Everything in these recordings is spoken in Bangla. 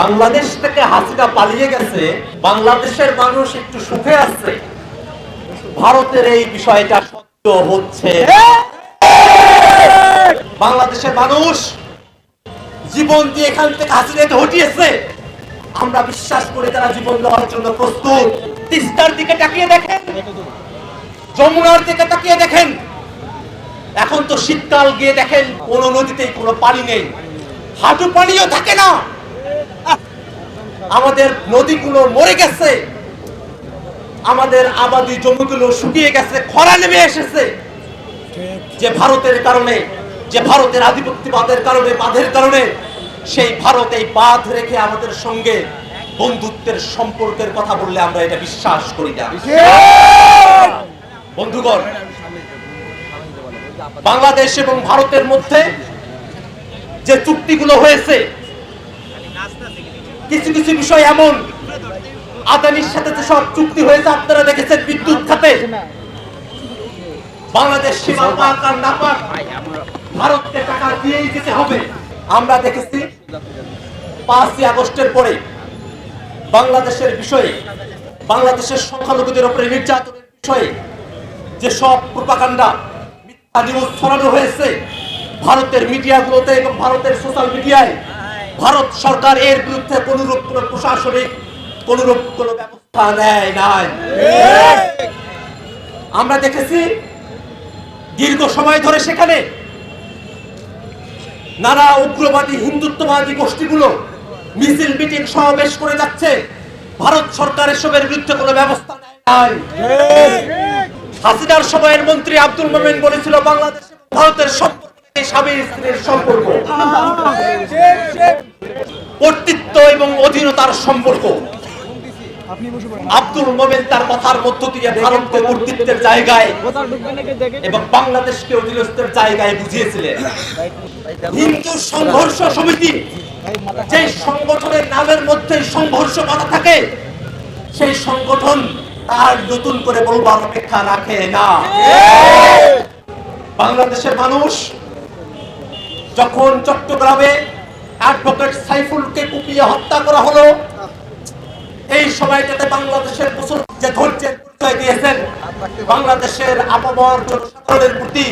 বাংলাদেশ থেকে হাসিনা পালিয়ে গেছে, বাংলাদেশের মানুষ একটু সুখে আছে। ভারতের এই বিষয়টা সত্য হচ্ছে। বাংলাদেশের মানুষ জীবন দিয়ে এখান থেকে হাসিনাকে হটিয়েছে। আমরা বিশ্বাস করি তারা জীবন দেওয়ার জন্য প্রস্তুত। তিস্তার দিকে তাকিয়ে দেখেন। যমুনার দিকে তাকিয়ে দেখেন। এখন তো শীতকাল গিয়ে দেখেন, কোনো নদীতেই কোনো পানি নেই। হাঁটু পানিও থাকে না। আমাদের নদীগুলো মরে গেছে। আমাদের আবাদি জমিগুলো শুকিয়ে গেছে, খরা নেমে এসেছে। যে ভারতের কারণে, যে ভারতের আধিপত্যবাদের কারণে, বাঁধের কারণে, সেই ভারত এই বাঁধ রেখে আমাদের সঙ্গে বন্ধুত্বের সম্পর্কের কথা বললে আমরা এটা বিশ্বাস করি না। বন্ধুগণ, বাংলাদেশ এবং ভারতের মধ্যে যে চুক্তিগুলো হয়েছে কিছু কিছু বিষয় এমন। আদানির সাথে যে সব চুক্তি হয়েছে, আপনারা দেখেছেন বিদ্যুৎ খাতে। বাংলাদেশ ভারতকে টাকা দিয়েই দিতে হবে। আমরা দেখেছি, পাঁচই আগস্টের পরে বাংলাদেশের বিষয়ে, বাংলাদেশের সংখ্যালঘুদের উপরে নির্যাতনের বিষয়ে যে সব প্রপাকাণ্ডা মিথ্যা নিউজ ছড়ানো হয়েছে, ভারতের মিডিয়াগুলোতে এবং ভারতের সোশ্যাল মিডিয়ায় ভারত সরকার এর বিরুদ্ধে কোনরূপ কোন প্রশাসনিক, কোনরূপ কোন ব্যবস্থা নেয় নাই। আমরা দেখেছি দীর্ঘ সময় ধরে সেখানে নানা উগ্রবাদী, হিন্দুত্ববাদী গোষ্ঠীগুলো মিছিল, মিটিং সমাবেশ করে যাচ্ছে। ভারত সরকার এসবের বিরুদ্ধে কোনো ব্যবস্থা নেয় নাই। হাসিনার সময়ের মন্ত্রী আব্দুল মোমেন বলেছিল, বাংলাদেশ ভারতের সম্পর্ক স্বামী স্ত্রীর সম্পর্ক। অধীনতার সম্পর্ক। আব্দুল মোমেন তার কথার মধ্য দিয়ে ভারতকে কর্তৃত্বের জায়গায় এবং বাংলাদেশকে অধীনস্থের জায়গায় বুঝিয়েছিলেন। হিন্দু সংঘর্ষ সমিতি যে সংগঠনের নামের মধ্যে সংঘর্ষ করা থাকে সেই সংগঠন আর নতুন করে বলবার অপেক্ষা রাখে না। বাংলাদেশের মানুষ যখন চট্টগ্রামে অ্যাডভোকেট সাইফুলকে কুপিয়ে হত্যা করা হলো। এই সময়টাতে বাংলাদেশের মুসলমান যে ধৈর্যের পরিচয় দিয়েছেন, বাংলাদেশের আপামর জনসাধারণের প্রতি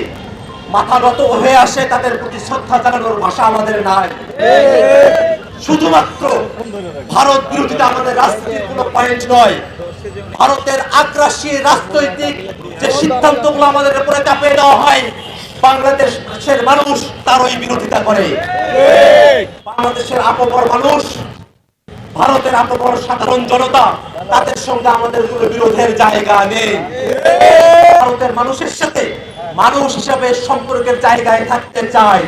মাথা নত হয়ে আসে, তাদের প্রতি শ্রদ্ধা জানানোর ভাষা আমাদের নাই। শুধুমাত্র ভারত বিরোধিতা আমাদের রাজনীতির কোনো পয়েন্ট নয়, ভারতের আগ্রাসী রাজনৈতিক যে সিদ্ধান্তগুলো আমাদের উপরে চাপিয়ে দেওয়া হয়, বাংলাদেশের মানুষ তারই বিরোধিতা করে। বাংলাদেশের আপর মানুষ, ভারতের আপবর সাধারণ জনতা, তাদের সঙ্গে আমাদের কোনো বিরোধের জায়গা নেই। ভারতের মানুষের সাথে মানুষ হিসাবে সম্পর্কের জায়গায় থাকতে চাই